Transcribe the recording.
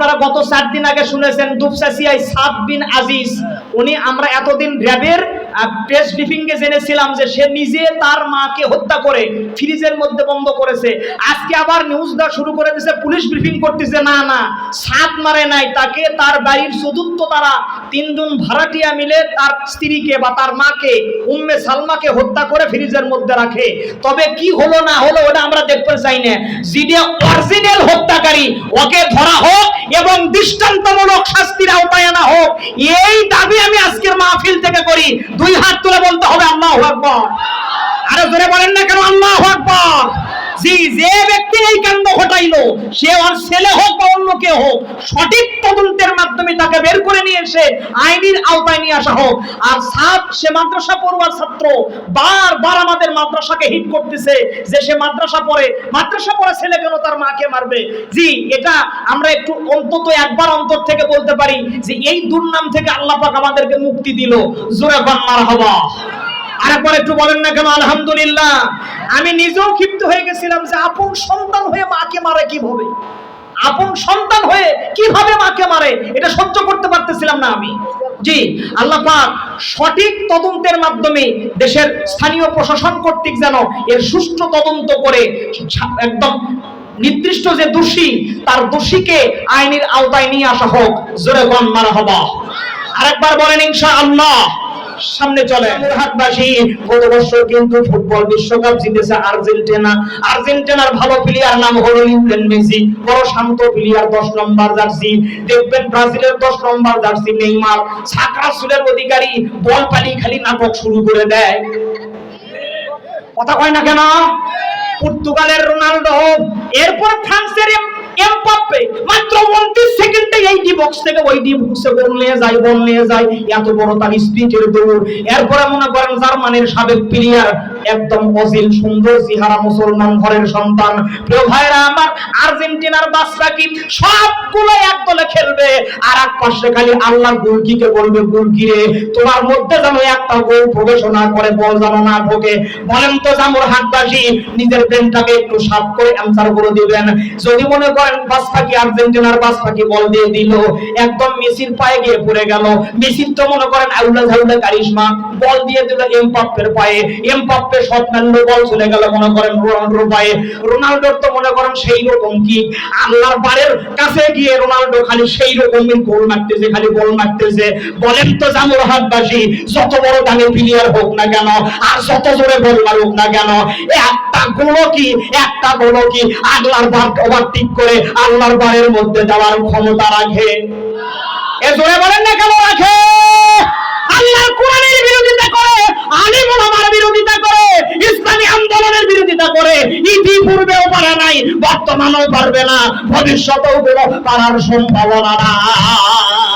আপনারা গত চার দিন আগে শুনেছেন দুপসাসিয়াই সাদ বিন আজিজ। উনি আমরা এতদিন র্যাবের প্রেস ব্রিফিং এ জেনেছিলাম যে সে নিজে তার মাকে হত্যা করে ফ্রিজের মধ্যে বন্ধ করেছে। আজকে আবার নিউজ দেওয়া শুরু করে দিয়েছে পুলিশ ব্রিফিং করতেছে, না না সাত মারে নাই, তাকে তার বাড়ির চতুর্থ তারা তিনজন ভাড়াটিয়া মিলে তার স্ত্রীকে বা তার মাকে, উম্মে সালমাকে হত্যা করে ফ্রিজের মধ্যে রাখে। তবে কি হলো, না হলো, ওটা আমরা দেখতে চাই না। যিনি অরিজিনাল হত্যাকারী, ওকে ধরা হোক এবং দৃষ্টান্তমূলক শাস্তির আওতায় আনা হোক। এই দাবি আমি আজকের মাহফিল থেকে করি। দুই হাত তুলে বলতে হবে, আল্লাহ আকবর। আরও জোরে বলেন না কেন, আল্লাহ আকবর। যে ব্যক্তি এই কাণ্ড ঘটাইলো, সে ওর ছেলে হোক বা অন্য কেউ হোক, সঠিক তদন্তের মাধ্যমে তাকে বের করে নিয়ে এসে আইনের আওতায় নিয়ে আসা হোক। আর সে মাদ্রাসা পড়ুয়ার ছাত্র আমাদের মাদ্রাসাকে হিট করতেছে যে সে মাদ্রাসা পড়ে, মাদ্রাসা পড়া ছেলে কেন তার মাকে মারবে? জি, এটা আমরা একটু অন্তত একবার অন্তর থেকে বলতে পারি যে এই দুর্নাম থেকে আল্লাহ পাক আমাদেরকে মুক্তি দিল। জোরে হবা। আরেকবার একটু বলেন না কেন? আলহামদুলিল্লাহ। আমি নিজেও ক্ষিপ্ত হয়ে গেছিলাম যে আপন সন্তান হয়ে মাকে মারে কীভাবে? আপন সন্তান হয়ে কীভাবে মাকে মারে? এটা সহ্য করতে পারতেছিলাম না আমি। জি, আল্লাহ পাক সঠিক তদন্তের মাধ্যমে দেশের স্থানীয় প্রশাসন কর্তৃক যেন এর সুষ্ঠু তদন্ত করে একদম নির্দিষ্ট যে দোষী, তার দোষীকে আইনের আওতায় নিয়ে আসা হোক। জোরে গণ মারা হবা। আরেকবার বলেন ইনশা আল্লাহ সামনে চলে হাটবাসী, গত বছর কিন্তু ফুটবল বিশ্বকাপ জিতেছে আর্জেন্টিনা। আর্জেন্টিনার ভালো প্লেয়ার নাম হলো লিওনেল মেসি। বড় শান্ত প্লেয়ার 10 নম্বর জার্সি। দেখবেন ব্রাজিলের 10 নম্বর জার্সি নেইমার। সাকা সুলের অধিকারী, বল পানি খালি নাটক শুরু করে দেয়। কথা কয় না কেন? পর্তুগালের রোনালদো, এরপর ফ্রান্সের বক্স থেকে ওই ডি বক্সে বল নিয়ে যায় বল নিয়ে যায় এত বড় তার স্পিডের দৌড়। এরপরে মনে করেন জার্মানির সাবেক প্লেয়ার একদম অজিল সুন্দর চেহারা মুসলমান ঘরের সন্তান। প্রিয় ভাইরা আমার আর্জেন্টিনার বাসরাকি সবগুলো এক দলে খেলবে। আর এক পাশে খালি আল্লাহ গুলকিকে বলবে গুলকি রে? তোমার মধ্যে যেন একটা গোল প্রবেশ না করে, বল যেন না ঢোকে। বলেন তো জামুর হাতবাসী নিজের ব্রেনটাকে একটু সাফ করে অ্যান্সার করে দিবেন। যদি মনে করেন বাস পাখি আর্জেন্টিনার বাস পাখি বল দিয়ে দিল। একদম মেসির পায়ে গিয়ে পড়ে গেল। মেসির তো মনে করেন আউলা ঝাউলা কারিশমা, বল দিয়ে দিল এমপাপ্পের পায়ে। এমপাপ্পে শট মারলো, বল চলে গেল মনে করেন রোনাল্ডোর পায়ে। রোনাল্ডোর তো মনে করেন সেই রকম কি? আল্লাহর বারের কাছে গিয়ে রোনাল্ডো খালি সেই রকমই গোল মারতেছে, খালি গোল মারতেছে। বলেন তো জামুর হাতবাসী যত বড় দামি প্লেয়ার হোক না কেন, আর যত জোরে গোল মারুক না কেন একটা গোলও কি? একটা গোলও কি? আল্লাহর বার ওভারটেক করে আল্লাহর বারের মধ্যে যাওয়ার ক্ষমতা রাখে। এ জোরে বলেন না কেন রাখে? আল্লাহর কোরআনের বিরোধিতা করে আলিম ওলামার বিরোধিতা করে, ইসলামী আন্দোলনের বিরোধিতা করে, ইতিপূর্বেও পারে নাই, বর্তমানেও পারবে না, ভবিষ্যতেও পারার সম্ভাবনা নাই।